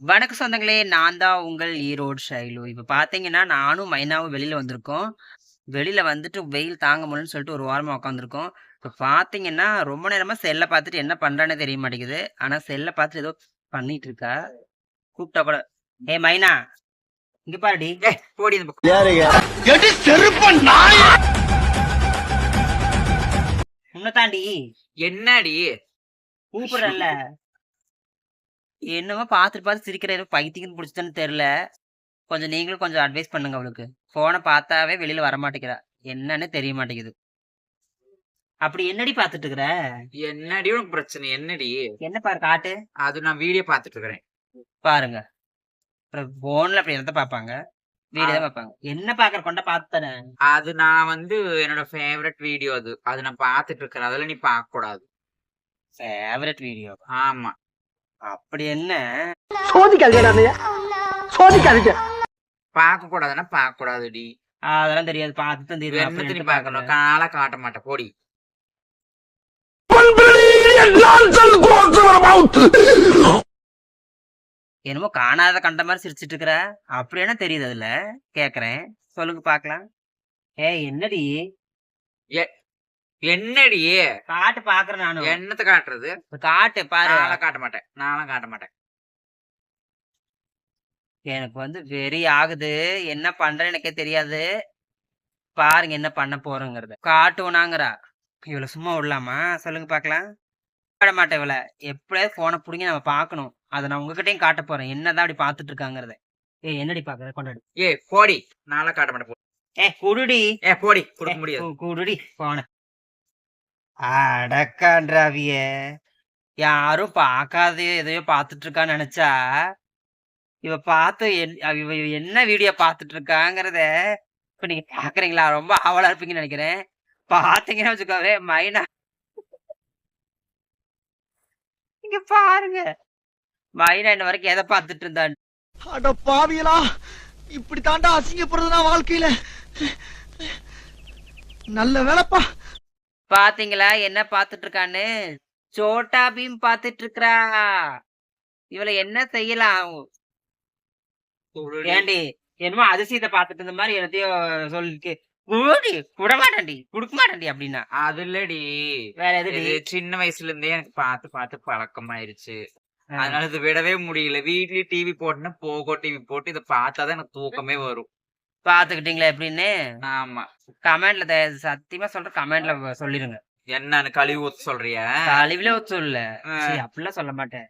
வணக்க சொந்தங்களே நான் தான் உங்கள் ஈரோடு ஷைலு. இப்போ பார்த்தீங்கன்னா நானும் மைனாவும் வெளியில் வந்திருக்கோம். வெளியில் வந்துட்டு வெயில் தாங்க முடியலன்னு சொல்லிட்டு ஒரு வாரமாக உட்காந்துருக்கோம் இப்போ பார்த்தீங்கன்னா ரொம்ப நேரமாக செல்லை பார்த்துட்டு என்ன பண்ணுறானே தெரிய மாட்டேங்குது. ஆனால் செல்லை பார்த்துட்டு ஏதோ பண்ணிட்டு இருக்கா கூப்பிட்டா கூட ஏ மைனா. இங்க பாருடி. போடி இந்த பக்கம். உன்னை தாண்டி. என்னடி? கூப்பிடுறல்ல என்னமோ பார்த்துட்டு பார்த்து சிரிக்கிற. ஏதோ பைத்தியம் பிடிச்சதுன்னு தெரியல. கொஞ்சம் நீங்களும் கொஞ்சம் அட்வைஸ் பண்ணுங்க அவளுக்கு. போனை பார்த்தாவே வெளியில வர மாட்டேங்கிறா. என்னன்னு தெரிய மாட்டேங்குது. அப்படி என்னடி பார்த்துட்டு இருக்கிற? என்னடி உனக்கு பிரச்சனை? என்னடி? என்ன பாரு காட்டு. அது நான் வீடியோ பார்த்துட்டு இருக்கிறேன். பாருங்க. அப்புறம் போன்ல அப்படி என்னத்த பார்ப்பாங்க? வீடியோ தான் பார்ப்பாங்க. என்ன பாக்குற கொண்ட பார்த்தானே அது நான் வந்து என்னோட ஃபேவரட் வீடியோ அது. அது நான் பார்த்துட்டு இருக்கிறேன். அதெல்லாம் நீ பார்க்க கூடாது ஃபேவரட் வீடியோ ஆமா. அப்படி என்ன? சோதிக்காதீங்க சோதிக்காதீங்க. பார்க்க கூடாதுன்னா பார்க்க கூடாதுடி. அதெல்லாம் தெரியாது. பார்த்து அப்புறம் பார்க்கணும். காலை காட்ட மாட்டேன். போடி. என்னமோ காணாத கண்ட மாதிரி சிரிச்சிட்டு இருக்கிற. அப்படி என்ன தெரியுது அதுல? கேக்குறேன். சொல்லுங்க பாக்கலாம் ஏய் என்னடி? என்னடி? காட்டு பாக்குறேன் நானும் என்னத்தை காட்டுறது? காட்டு பாரு. நாளை காட்ட மாட்டேன். நானும் காட்ட மாட்டேன். எனக்கு வந்து வெறி ஆகுது. என்ன பண்றேன்னு எனக்கே தெரியாது. பாருங்க என்ன பண்ண போறோங்கிறத. காட்டுவனாங்கிறா. இவளை சும்மா விடலாமா? சொல்லுங்க பாக்கலாம். விட மாட்டேன் இவளை. எப்படியாவது போனை பிடிங்க நம்ம பார்க்கணும் அதை நான் உங்ககிட்டயும் காட்ட போறேன். என்னதான் அப்படி பார்த்துட்டு இருக்காங்கிறத. ஏய் என்னடி பாக்குற? கொண்டாடு. ஏ போடி. நாளை காட்ட மாட்டேன். ஏ குடுடி. ஏ போடி. கொடுக்க முடியாது. குடுடி. போன. அடக்கான்றாவிய யாரும் பார்க்காத எதையோ பார்த்துட்டு இருக்கான்னு நினைச்சா? இவ பார்த்து என்- அவ- இவ என்ன வீடியோ பார்த்துட்டு இருக்காங்கிறத இப்ப நீங்க பாக்குறீங்களா? ரொம்ப ஆவலா இருப்பீங்கன்னு நினைக்கிறேன். பாத்தீங்கன்னா வச்சுக்கோவே மைனா இங்க பாருங்க. மைனா இன்ன வரைக்கும் எதை பார்த்துட்டு இருந்தா அட பாவியலா இப்படி தாண்டா அசிங்கப்படுறதுனா வாழ்க்கையில. நல்ல வேலைப்பா. பாத்தீங்களா? என்ன பார்த்துட்டு இருக்கான்னு சோட்டா பீம் பார்த்துட்டு இருக்கறா இவளை என்ன செய்யலாம். ஏண்டி? என்னமோ அதிசயத்தை பார்த்துட்டு இருந்த மாதிரி என்னத்தையும் சொல்லிட்டு. குடி விட மாட்டேன்டி கொடுக்க மாட்டேன்டி அப்படின்னா. அது இல்லடி. வேற இது சின்ன வயசுல இருந்தே எனக்கு பார்த்து பார்த்து பழக்கமாயிருச்சு. அதனால இது விடவே முடியல. வீட்லயே டிவி போட்டுனா போகோ டிவி போட்டு இதை பார்த்தாதான் எனக்கு தூக்கமே வரும். பாத்துக்கிட்டீங்களா எப்படின்னு ஆமா. கமெண்ட்ல தய- சத்தியமா சொல்ற கமெண்ட்ல சொல்லிருங்க. என்னன்னு கழுவி ஊத்த சொல்றியா? கழிவுல சொல்ல ஆ. சரி அப்படிலாம் சொல்ல மாட்டேன்.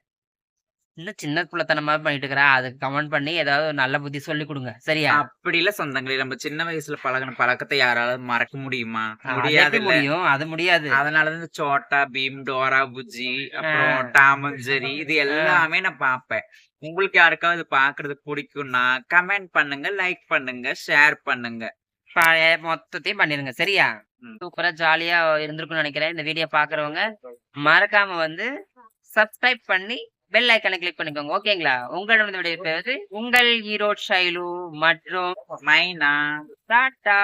இன்னும் சின்ன பிள்ளைத்தனமா பண்ணிட்டு இருக்கிறா அதுக்கு கமெண்ட் பண்ணி ஏதாவது நல்ல புத்தி சொல்லி கொடுங்க. சரியா? அப்படி இல்ல சொந்தங்களே. நம்ம சின்ன வயசுல பழகின பழக்கத்தை யாராவது மறக்க முடியுமா? முடியாது முடியும். அது முடியாது. அதனாலதான் இந்த சோட்டா பீம் டோரா புஜ்ஜி அப்புறம் டாமஞ்சரி இது எல்லாமே நான் பாப்பேன். உங்களுக்கு யாருக்காவது பாக்குறது பிடிக்கும்னா கமெண்ட் பண்ணுங்க லைக் பண்ணுங்க ஷேர் பண்ணுங்க. மொத்தத்தையும் பண்ணிருங்க சரியா. சூப்பரா ஜாலியா இருந்திருக்கும்னு நினைக்கிறேன் இந்த வீடியோ பாக்குறவங்க. மறக்காம வந்து சப்ஸ்கிரைப் பண்ணி பெல் ஐக்கனை கிளிக் பண்ணிக்கோங்க ஓகேங்களா? வீடியோ பேசுவது உங்கள் ஈரோட் ஷைலு மற்றும் மைனா. டாட்டா.